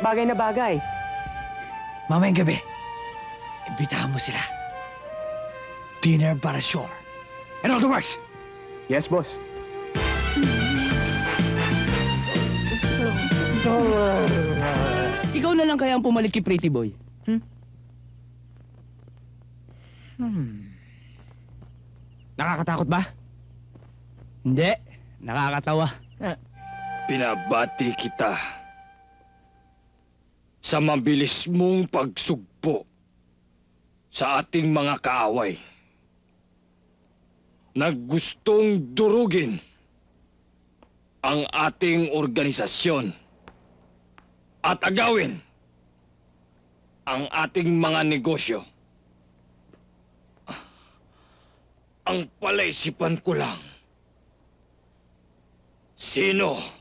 bagay na bagay. Mamayang gabi, imbitahan mo sila. Dinner para sure. And all the works. Yes, boss. Ikaw na lang kaya ang pumalit kay Pretty Boy. Hmm. Nakakatakot ba? Hindi. Nakakatawa. Pinabati kita sa mabilis mong pagsugpo sa ating mga kaaway. Naggustong durugin ang ating organisasyon at agawin ang ating mga negosyo. Ang palaisipan ko lang, sino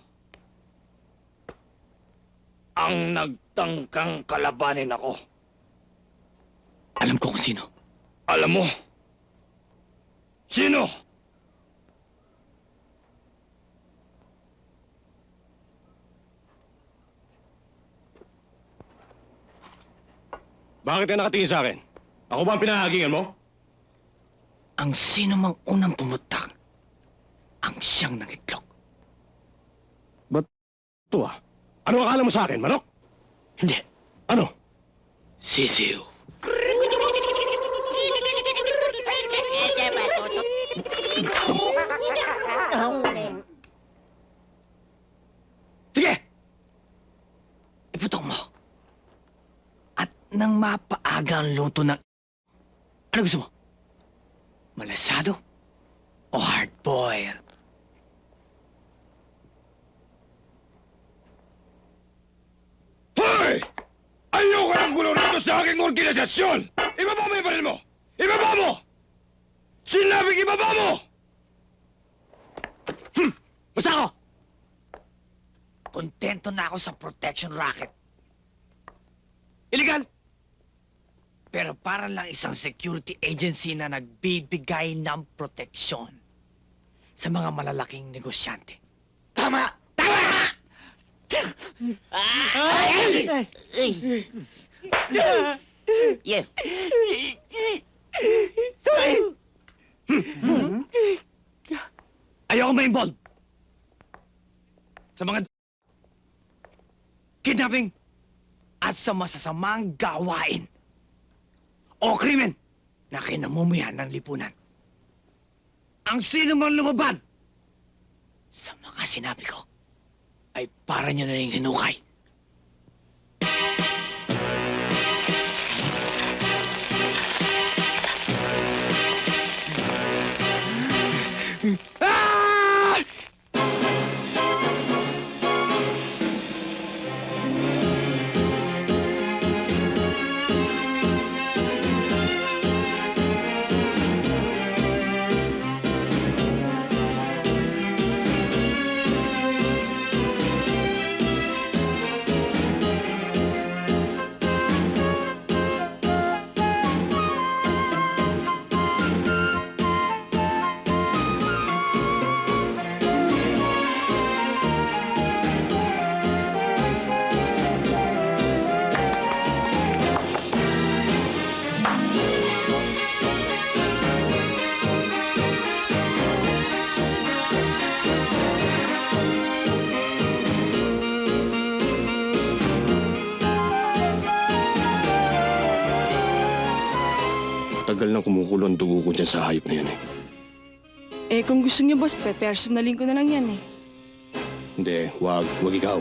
ang nagtangkang kalabanin ako. Alam ko kung sino. Alam mo? Sino? Bakit ka nakatingin sa akin? Ako ba ang pinahagingan mo? Ang sino mang unang pumutak, ang siyang nangitlog. Ito ah. Ano akala mo sa akin, manok? Hindi, Ano? sisiw. Sige! Iputok mo. At nang mapaaga ang luto ng... Ano gusto mo? Malasado? O hard-boiled? Hoy! Ayoko ng gulo rito sa aking organisasyon! Ibaba mo yung baril mo! Ibaba mo! Sinabing ibaba mo! Basta ako! Kontento na ako sa protection racket. Illegal! Pero para lang isang security agency na nagbibigay ng proteksyon sa mga malalaking negosyante. Tama! Tama! Yeah. Ayoko ma-involve sa mga kidnapping at sa masasamang gawain o krimen na kinamumuyan ng lipunan. Ang sino mang lumabad sa mga sinabi ko ay para niyo na rin hinukay. Ah! Kumukulo ang dugo ko dyan sa hayop na yun eh. Eh, kung gusto niyo, boss, pe-personalin ko na lang yan eh. Hindi, wag, wag ikaw.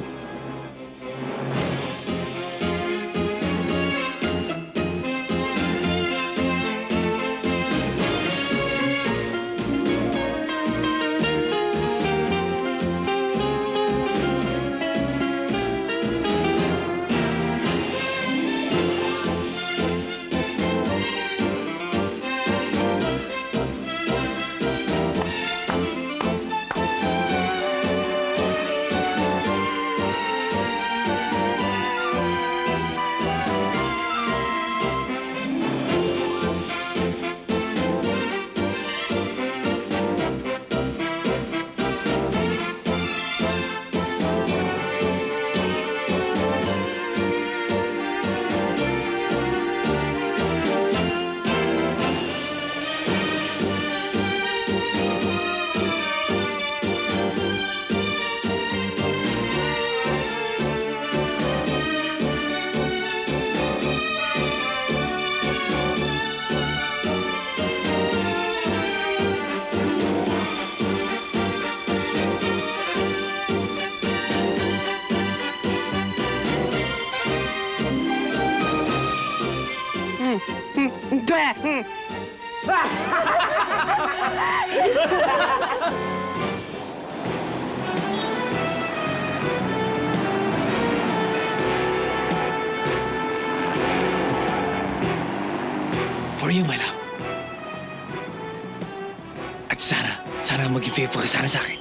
Maging faithful ka sana sa akin.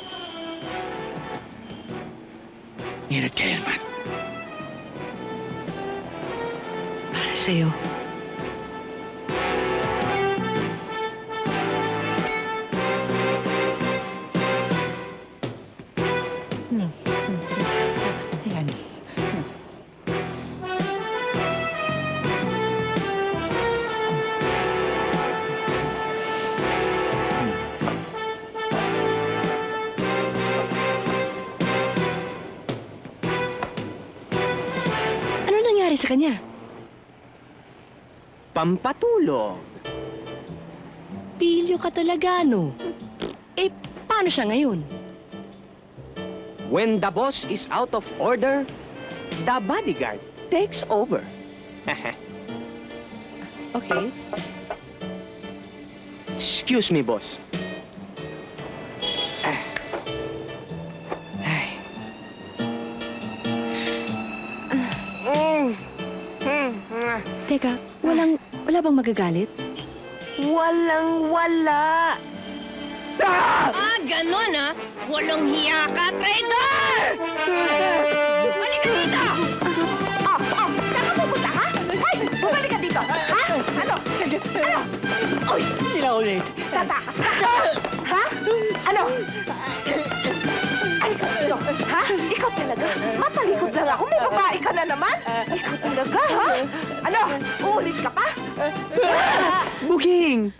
Ngayon at kailanman. Para sa'yo. Ayan. Kanya? Pampatulog. Pilyo ka talaga, no? Eh, paano siya ngayon? When the boss is out of order, the bodyguard takes over. Okay. Excuse me, boss. Wala bang magagalit? Walang wala. Ah, ganon ah! Walang hiya ka, traitor! Balik ka dito! Oh, oh, saan ka pupunta, ha? Ay, bumalik ka dito, ha? Ano? Ano? Uy! Hindi na ulit. Tatakas ka! Ha? Ano? Ikaw talaga? Matalikod lang ako, may babae ka na naman? Ikaw talaga, ha? Ano? Uulit ka pa? Booking!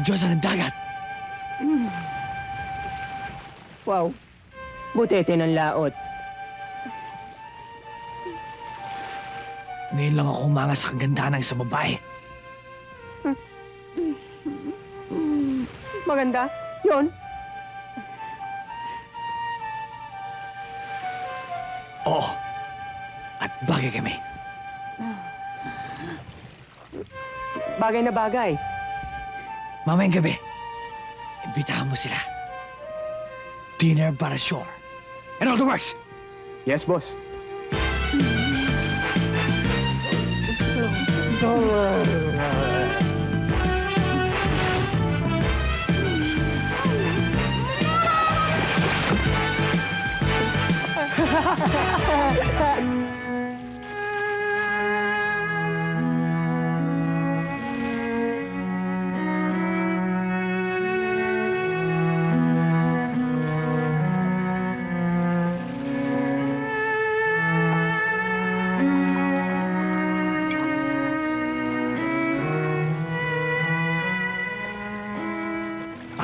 Mga Diyos ng dagat! Wow. Butete ng laot. Ngayon lang ako umanga sa kagandahan ng isang babae. Maganda. Yon. Oo. At bagay kami. Bagay na bagay. Mamayang gabi, imbitahan mo sila. Dinner by the shore. And all the works! Yes, boss.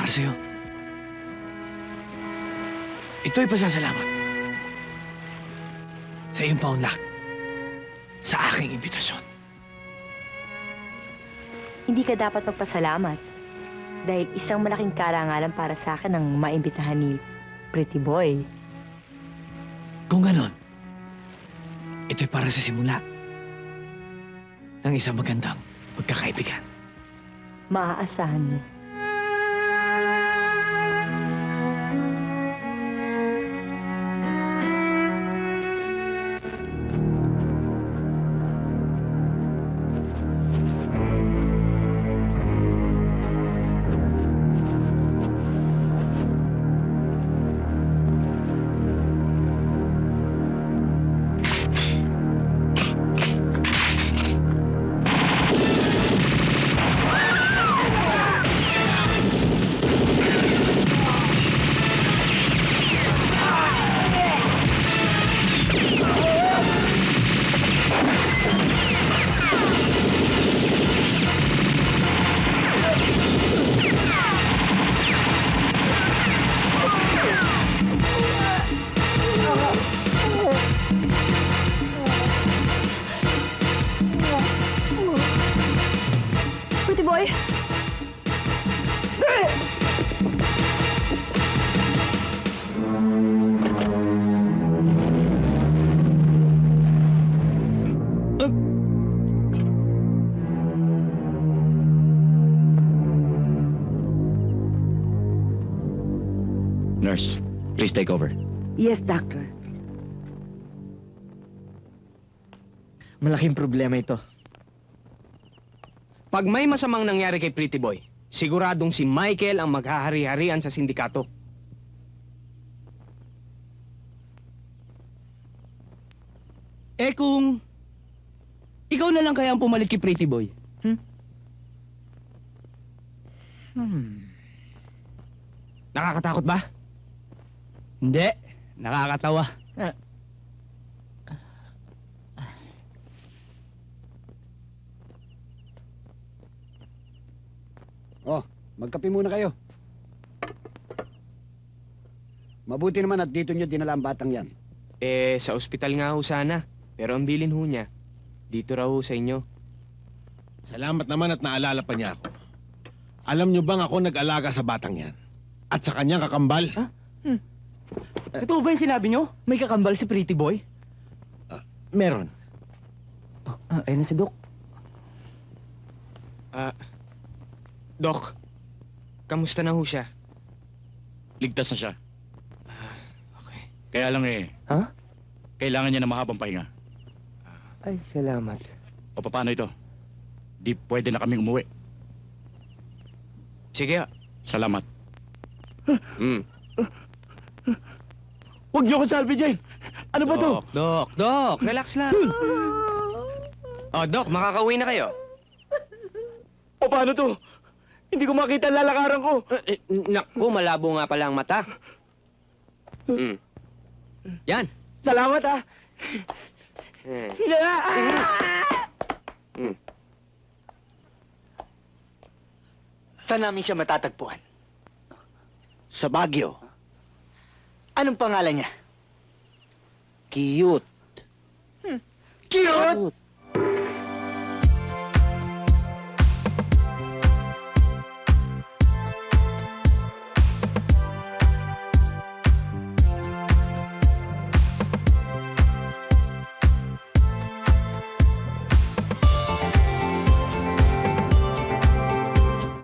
Para sa'yo. Ito'y pasasalamat. Sa iyong paunlak. Sa aking imbitasyon. Hindi ka dapat magpasalamat. Dahil isang malaking karangalan para sa akin ang maimbitahan ni Pretty Boy. Kung ganon, ito'y para sa simula ng isang magandang pagkakaibigan. Maaasahan mo. Boy! Nurse, please take over. Yes, doctor. Malaking problema ito. Pag may masamang nangyari kay Pretty Boy, siguradong si Michael ang maghahari-harian sa sindikato. Eh kung... Ikaw na lang kaya ang pumalit kay Pretty Boy. Nakakatakot ba? Hindi. Nakakatawa. Oh, magkape muna kayo. Mabuti naman at dito nyo dinala ang batang yan. Eh, sa ospital nga ho sana. Pero ang bilin ho niya, dito raw ho sa inyo. Salamat naman at naalala pa niya ako. Alam niyo bang ako nag-alaga sa batang yan? At sa kanyang kakambal? Ito ba yung sinabi nyo? May kakambal si Pretty Boy? Meron. Ah, ayun na si Doc. Ah, Doc, kamusta na ho siya? Ligtas na siya. Okay. Kaya lang eh, Ha? kailangan niya ng mahabang pahinga. Ay, salamat. O paano ito? Di pwede na kaming umuwi. Sige, Salamat. mm. Huwag niyo ko salve dyan! Ano ba to? Doc, Doc, Doc, relax lang. oh, Doc, makakauwi na kayo. O paano to? Hindi ko makita ang lalakaran ko. Eh, naku, malabo nga pala ang mata. Mm. Yan. Salamat ah! Eh. Saan namin siya matatagpuan? Sa Baguio. Anong pangalan niya? Cute. Cute! Cute.